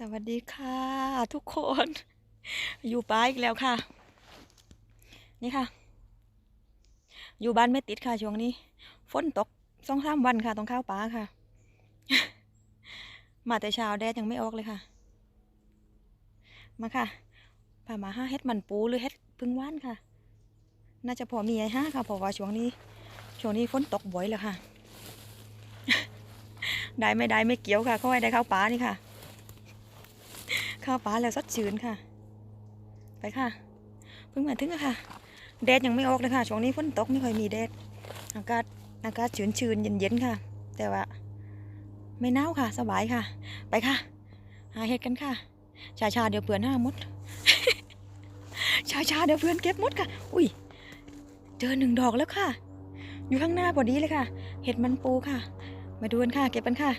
สวัสดีค่ะ ทุกคน อยู่ป่าอีกแล้วค่ะ นี่ค่ะ อยู่บ้านไม่ติดค่ะช่วงนี้ฝนตกสองสามวันค่ะต้องข้าวป่าค่ะ มาแต่เช้าแดดยังไม่ออกเลยค่ะ มาค่ะพามาห้าเฮ็ดมันปูหรือเฮ็ดพึ่งว่านค่ะ น่าจะพอมีไอ้ห้าค่ะเพราะว่าช่วงนี้ ช่วงนี้ฝนตกบ่อยเลยค่ะ ได้ไม่ได้ไม่เกี่ยวค่ะก็ให้ได้ข้าวป่านี่ค่ะ ข้าวป่าแล้วสดชื่นค่ะ ไปค่ะ เพิ่งมาถึงค่ะ แดดยังไม่ออกเลยค่ะ ช่วงนี้ฝนตกไม่ค่อยมีแดด อากาศอากาศชื้นชื้นเย็นเย็นๆค่ะ แต่ว่า ไม่หนาวค่ะ สบายค่ะ ไปค่ะ หาเห็ดกันค่ะ ชาชาเดี๋ยวเพื่อนห้ามด ชาชาเดี๋ยวเพื่อนเก็บมดค่ะ อุ้ย เจอหนึ่งดอกแล้วค่ะ อยู่ข้างหน้าพอดีเลยค่ะ เห็ดมันปูค่ะ มาดูกันค่ะ เก็บกันค่ะ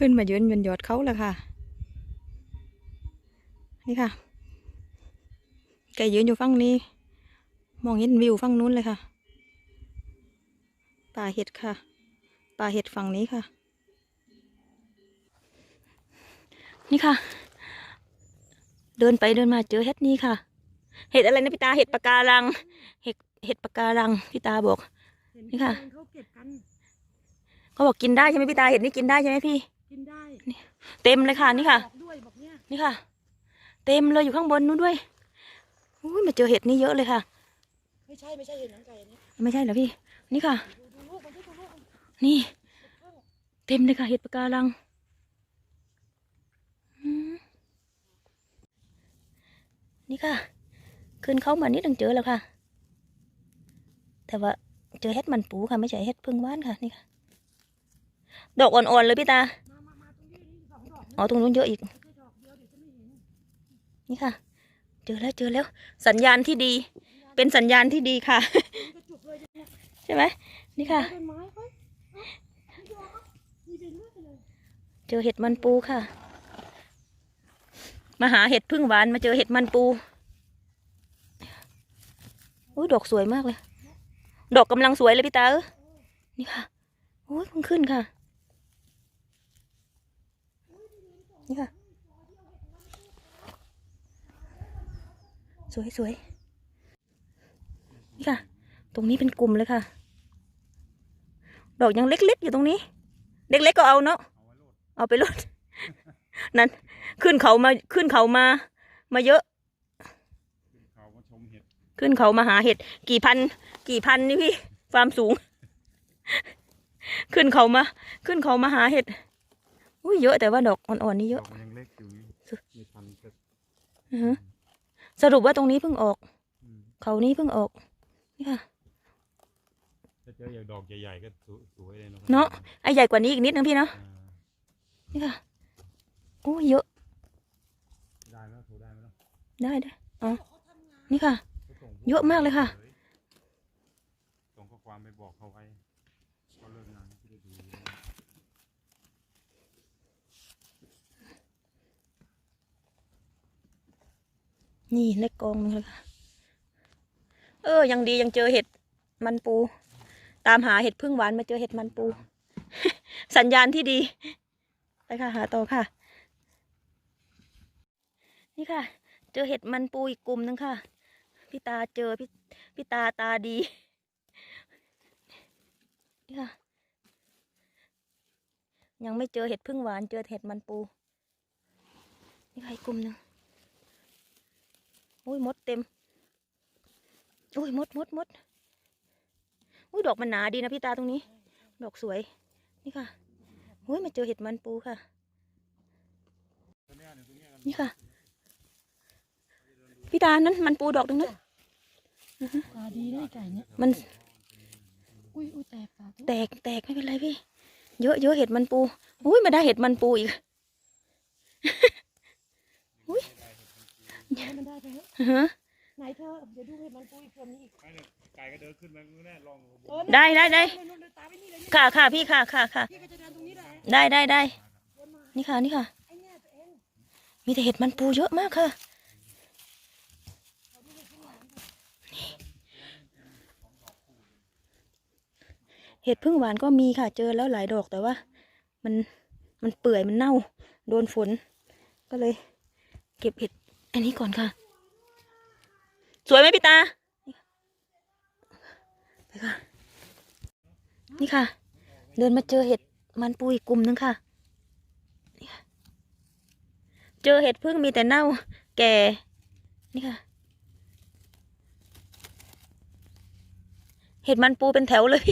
ขึ้นมายืนบนยอดเขาแล้วค่ะ นี่ค่ะแกยืนอยู่ฝั่งนี้ มองเห็นวิวฝั่งนู้นเลยค่ะ ป่าเห็ดค่ะ ป่าเห็ดฝั่งนี้ค่ะ นี่ค่ะ เดินไปเดินมาเจอเห็ดนี้ค่ะ เห็ดอะไรนะพี่ตา เห็ดปะการัง เห็ดเห็ดปะการังพี่ตาบอก นี่ค่ะเขาเก็บกันเขาบอกกินได้ใช่ไหมพี่ตา เห็ดนี้กินได้ใช่ไหมพี่ กินได้เต็มเลยค่ะนี่ค่ะ บอกด้วยบอกเนี่ยนี่ค่ะ เต็มเลยอยู่ข้างบนนู้นด้วยอุ้ยมาเจอเห็ดนี่เยอะเลยค่ะ ไม่ใช่ไม่ใช่เห็นหนังไก่อันนี้ไม่ใช่เหรอพี่ นี่ค่ะ ดูดูลูกมันดูดูลูกนี่ เต็มเลยค่ะ เห็ดปะการังอืมนี่ค่ะ ขึ้นเขามานิดนึงเจอแล้วค่ะ แต่ว่าเจอเห็ดมันปูค่ะ ไม่ใช่เห็ดพึ่งว่านค่ะนี่ค่ะ ดอกอ่อนๆเลยพี่ตา อ๋อตรงนู้นเยอะอีก นี่ค่ะ เจอแล้วเจอแล้ว สัญญาณที่ดี เป็นสัญญาณที่ดีค่ะ ใช่ไหมนี่ค่ะเป็นไม้เฮ้ยเอ้านี่ดอกอะมีเป็นเลือดเลยเจอเห็ดมันปูค่ะ มาหาเห็ดพึ่งหวานมาเจอเห็ดมันปูอุ้ยดอกสวยมากเลย ดอกกำลังสวยเลยพี่ตาเออนี่ค่ะอุ้ยเพิ่งขึ้นค่ะ นี่ค่ะ สวยสวยนี่ค่ะ ตรงนี้เป็นกลุ่มเลยค่ะ ดอกยังเล็กๆอยู่ตรงนี้ เล็กๆก็เอาเนาะเอาไปลดนั่นขึ้นเขามาขึ้นเขามา มาเยอะเขามาชมเห็ดขึ้นเขามาหาเห็ด กี่พัน กี่พันนี่พี่ความสูง ขึ้นเขามา ขึ้นเขามาหาเห็ด อุ้ยเยอะแต่ว่าดอกอ่อนๆนี่เยดออะกมันยังเล็กอยู่ไงสุดไม่ทันก็อือฮึสรุปว่าตรงนี้เพิ่งออก อืมเขานี้เพิ่งออกนี่ค่ะ ถ้าเจออย่างดอกใหญ่ๆก็สวยเลยเนอะไอ้ใหญ่กว่านี้อีกนิดนึงพี่เนาะอ่านี่ค่ะโอ้ยเยอะได้ไหมถูได้ไหมล่ะได้ได้อ๋อนี่ค่ะ ก็ส่งเยอะมากเลยค่ะ ส่งข้อความไปบอกเขาไว้เขาเลิกงานจะได้ดู นี่เล็กกองนึงเลยค่ะ เออ ยังดียังเจอเห็ดมันปู ตามหาเห็ดพึ่งหวานมาเจอเห็ดมันปู สัญญาณที่ดี ไปค่ะ หาต่อค่ะ นี่ค่ะ เจอเห็ดมันปูอีกกลุ่มนึงค่ะ พี่ตาเจอพี่พี่ตาตาดี นี่ค่ะ ยังไม่เจอเห็ดพึ่งหวาน เจอเห็ดมันปู นี่ค่ะอีกกลุ่มหนึง อุ้ยมดเต็มอุ้ยมดมดมดอุ้ยดอกมันหนาดีนะพี่ตาตรงนี้ ดอกสวย นี่ค่ะอุ้ยมาเจอเห็ดมันปูค่ะตัวเนี้ยเนี่ยตัวเนี้ยกันนี่ค่ะ พี่ตานั้นมันปูดอกตรงนั้นตาดีนะไอ้ไก่เนี่ยมันอุ้ยอุ้ยแตกปากแตกแตกไม่เป็นไรพี่ เยอะเยอะเห็ดมันปู อุ้ยมาได้เห็ดมันปูอีก มันได้ไหนเธอเดี๋ยวดูเห็ดมันปุยคนนี้อีกไก่ก็เดินขึ้นมาแน่ลองได้ได้ได้ค่ะค่ะพี่ค่ะค่ะค่ะได้ได้ได้นี่ค่ะนี่ค่ะ มีแต่เห็ดมันปูเยอะมากค่ะเห็ดพึ่งหวานก็มีค่ะ เจอแล้วหลายดอกแต่ว่า มันมันเปื่อยมันเน่า โดนฝน ก็เลย เก็บเห็ด อันนี้ก่อนค่ะ สวยไหมพี่ตา ไปค่ะ นี่ค่ะ เดินมาเจอเห็ดมันปูอีกกลุ่มนึงค่ะนี่ค่ะเจอเห็ดพึ่งมีแต่เน่า แก่ นี่ค่ะ เห็ดมันปูเป็นแถวเลย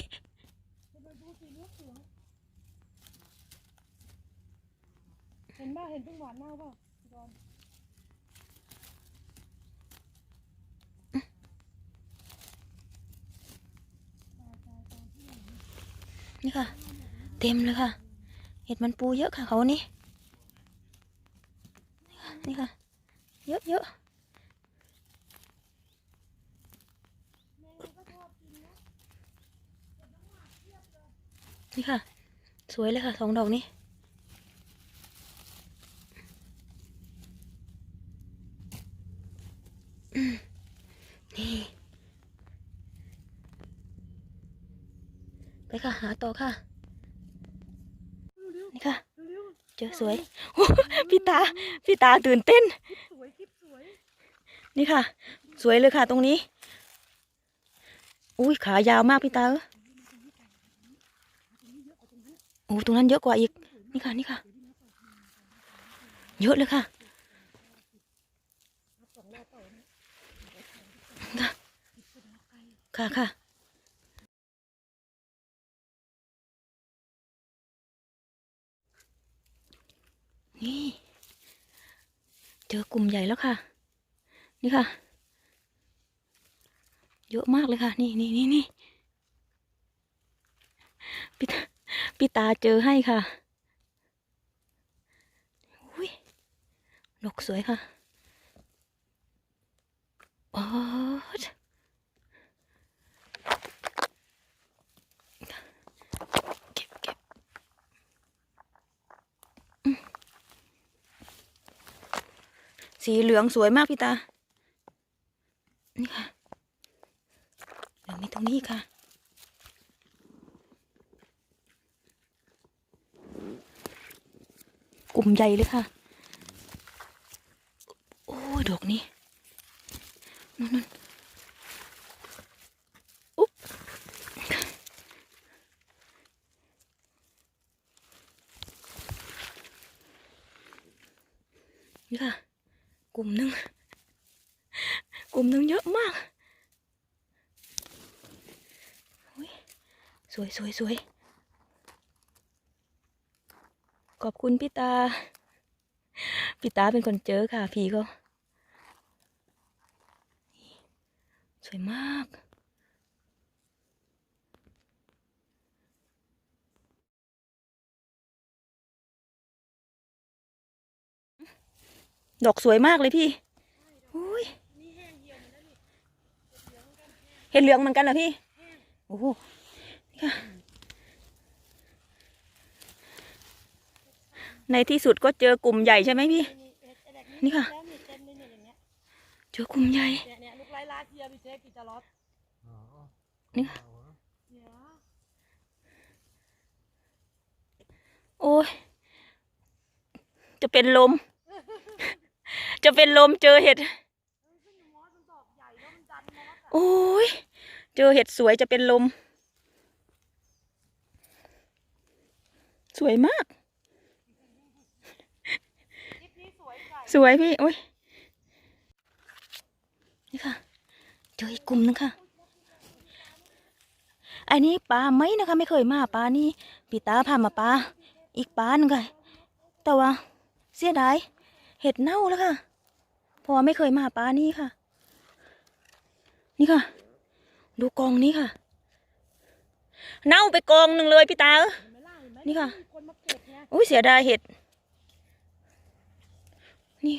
เห็นบ้าเห็นพึ่งหวานเน่าเปล่าดอนตายตายตายที่ไหน นี่ค่ะ เต็มเลยค่ะ เห็ดมันปูเยอะค่ะเขานี่นี่ค่ะ เยอะเยอะแม่ก็ชอะนี่ค่ะ สวยเลยค่ะสองดอกนี้ ไปค่ะ หาต่อค่ะ นี่ค่ะเร็วเจอสวยโอ้พี่ตา พี่ตาตื่นเต้นๆคลิปสวยคลิปสวยนี่ค่ะ สวยเลยค่ะ ตรงนี้ อุ้ยขายาวมากพี่ตาเอ้ยโอ้ตรงนั้นเยอะกว่าอีก นี่ค่ะ นี่ค่ะ เยอะเลยค่ะค่ะค่ะ นี่ เจอกลุ่มใหญ่แล้วค่ะ นี่ค่ะ เยอะมากเลยค่ะ นี่นี่นี่นี่พี่ตาพี่ตาเจอให้ค่ะอุ้ยดอกสวยค่ะโอ้ดเก็บเก็บอืม สีเหลืองสวยมากพี่ตา นี่ค่ะเหลืองมีตรงนี้ค่ะ กลุ่มใหญ่เลยค่ะ โอ้ยดอกนี้นู่นนู่นอุ๊บนี่ค่ะ กลุ่มหนึ่งกลุ่มหนึ่งเยอะมากสวยสวยสวยขอบคุณพี่ตา พี่ตาเป็นคนเจอค่ะพี่เขาสวยมาก ดอกสวยมากเลยพี่อุ้ยเห็นเหลืองเหมือนกันเหรอพี่ โอ้โหนี่ค่ะในที่สุดก็เจอกลุ่มใหญ่ใช่ไหมพี่ นี่เอ็ดไอ้เด็กนี่ค่ะแล้วนี่เต็มเลยเนี่ยอย่างเงี้ยเจอกลุ่มใหญ่เนี่ยเนี่ยลูกไล่ลาเทียพี่เจ๊กิจจารอดนี่เดี๋ยวโอ้ย จะเป็นลม จะเป็นลมเจอเห็ดเอ้ยซึ่งมอสมันดอกใหญ่แล้วมันดันมอสอะโอ้ยเจอเห็ดสวยจะเป็นลม สวยมากคลิปนี้สวยใส่สวยพี่โอ้ยนี่ค่ะ เจออีกกลุ่มนึงค่ะอันนี้ปลาไหมนะคะ ไม่เคยมาปลานี่ปีตาพามาปลาอีกปลาหนึงค่ะแต่ว่าเสียดายเห็ดเน่าแล้วค่ะเพราะไม่เคยมาปลานี่ค่ะ นี่ค่ะ ดูกองนี้ค่ะ เน่าไปกองหนึ่งเลยพี่ตาเอ้ยเห็นไหมล่ะเห็นไหมนี่ค่ะอุ้ยเสียดายเห็ด นี่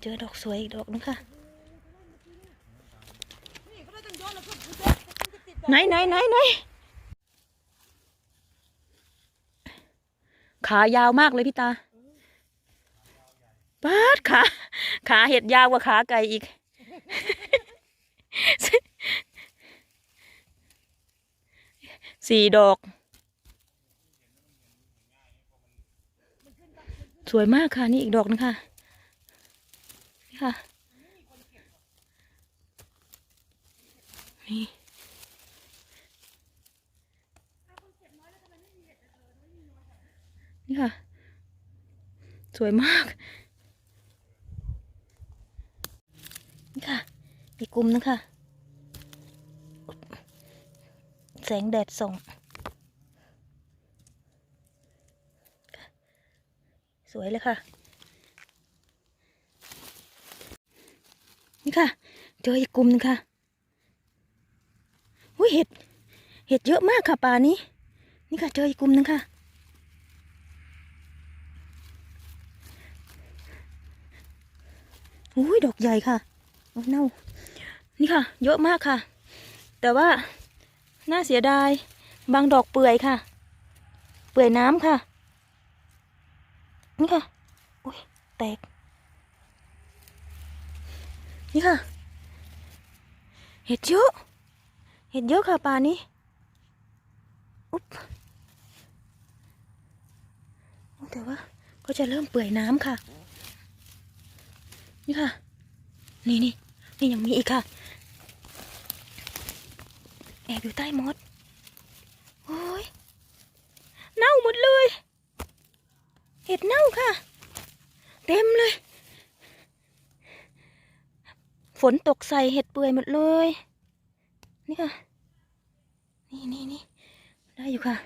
เจอดอกสวยอีกดอกนึงค่ะ ไหนไหนไหนไหนขายาวมากเลยพี่ตา ปาดขาขาเห็ดยาวกว่าขาไก่อีก สี่ดอก สวยมากค่ะ นี่อีกดอกนึงค่ะนี่ค่ะ นี่นี่ค่ะ สวยมาก นี่ค่ะ อีกกลุ่มนึงค่ะ แสงแดดส่องสวยเลยค่ะ นี่ค่ะ เจออีกกลุ่มนึงค่ะอุ้ยเห็ด เห็ดเยอะมากค่ะป่านี้ นี่ค่ะ เจออีกกลุ่มนึงค่ะ อุ้ยดอกใหญ่ค่ะ เน่านี่ค่ะ เยอะมากค่ะ แต่ว่าน่าเสียดาย บางดอกเปื่อยค่ะ เปื่อยน้ำค่ะ นี่ค่ะอุ้ยแตก นี่ค่ะ เห็ดเยอะ เห็ดเยอะค่ะป่านี้อุ๊บแต่ว่าก็จะเริ่มเปื่อยน้ำค่ะ นี่ค่ะ นี่นี่ นี่ยังมีอีกค่ะ แอบอยู่ใต้มด โอ้ย เน่าหมดเลย เห็ดเน่าค่ะ เต็มเลย ฝนตกใส่เห็ดเปื่อยหมดเลย นี่ค่ะ นี่นี่นี่ได้อยู่ค่ะ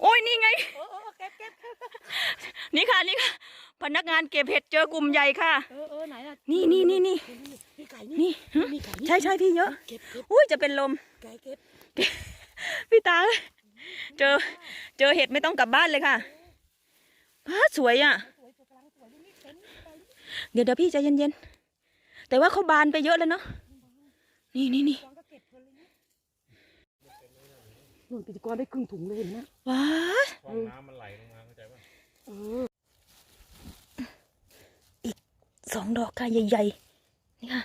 โอ้ย นี่ไง็บเก็บนี่ค่ะนี่ค่ะ พนักงานเก็บเห็ดเจอกลุ่มใหญ่ค่ะ เออเออไหนล่ะนี่นี่นี่นี่มีไก่นี่มีไก่นี่ใช่ใช่พี่เยอะเก็บเก็บอุ้ยจะเป็นลมไก่เก็บพี่ตาเจอเจอเห็ดไม่ต้องกลับบ้านเลยค่ะพ้าสวยอะ เดี๋ยวเดี๋ยวพี่ใจเย็นๆแต่ว่าเขาบานไปเยอะแล้วเนาะนี่นี่นี่กวงก็เก็บเพลินเลยเนี่ยนู่นปิดกวางได้ครึ่งถุงเลยเห็นไหมว้า คลองน้ำมันไหลลงมาเข้าใจป่ะ เออ สองดอกค่ะใหญ่ๆนี่ค่ะ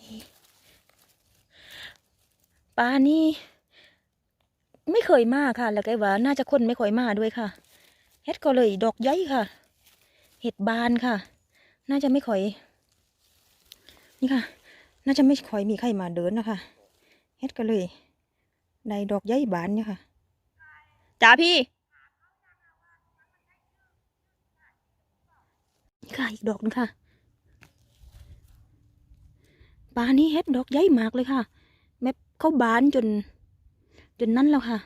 นี่ปลานี่ไม่เคยมาค่ะ แล้วก็ว่าน่าจะคนไม่ค่อยมาด้วยค่ะเฮ็ดก็เลยดอกใหญ่ค่ะ เห็ดบานค่ะ น่าจะไม่ค่อย นี่ค่ะ น่าจะไม่ค่อยมีใครมาเดินนะคะเฮ็ดก็เลยได้ดอกใหญ่บานเนี่ยค่ะจ้าพี่ ค่ะอีกดอกหนึงค่ะปลานี้เฮ็ดดอกใหญ่มากเลยค่ะ แม่เขาบานจน จนนั่นแล้วค่ะ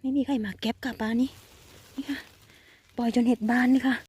ไม่มีใครมาเก็บค่ะปลานี้นี่ค่ะ ปล่อยจนเห็ดบานนี่ค่ะ